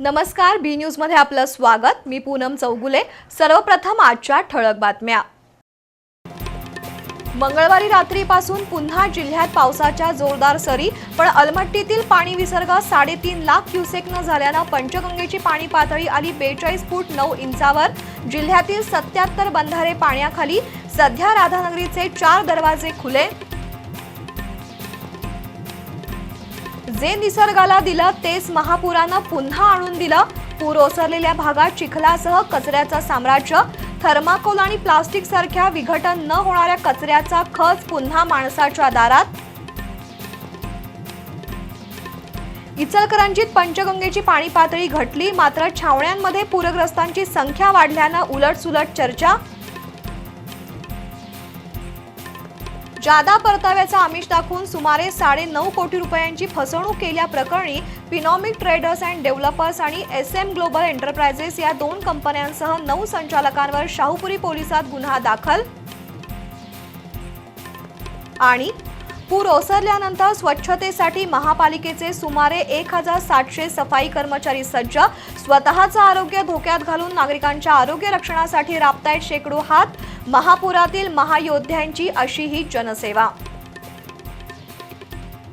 नमस्कार बी न्यूजमध्ये आपलं स्वागत. मी पूनम चौगुले. सर्वप्रथम आजच्या ठळक बातम्या. मंगळवारी रात्रीपासून पुन्हा जिल्ह्यात पावसाच्या जोरदार सरी पण अलमट्टीतील पाणी विसर्ग साडेतीन लाख क्युसेकनं झाल्यानं पंचगंगेची पाणी पातळी आली बेचाळीस फूट नऊ इंचावर. जिल्ह्यातील सत्याहत्तर बंधारे पाण्याखाली सध्या राधानगरीचे चार दरवाजे खुले. जे निसर्गाला दिलं तेच महापुरानं पुन्हा आणून दिलं. पूर ओसरलेल्या भागात चिखलासह कचऱ्याचं साम्राज्य थर्माकोल आणि प्लास्टिक सारख्या विघटन न होणाऱ्या कचऱ्याचा खच पुन्हा माणसाच्या दारात. इचलकरंजीत पंचगंगेची पाणी पातळी घटली मात्र छावण्यांमध्ये पूरग्रस्तांची संख्या वाढल्यानं उलटसुलट चर्चा. जादा परताव्याचा आमिष दाखवून सुमारे साडे नऊ कोटी रुपयांची फसवणूक केल्याप्रकरणी पिनॉमिक ट्रेडर्स अँड डेव्हलपर्स आणि एस एम ग्लोबल एंटरप्राइजेस या दोन कंपन्यांसह नऊ संचालकांवर शाहूपुरी पोलिसात गुन्हा दाखल. आणि पूर ओसरल्यानंतर स्वच्छतेसाठी महापालिकेचे सुमारे एक हजार सातशे सफाई कर्मचारी सज्ज. स्वतःचं आरोग्य धोक्यात घालून नागरिकांच्या आरोग्य रक्षणासाठी राबतायत शेकडो हात. महापुरातील महायोद्ध्यांची अशी ही जनसेवा.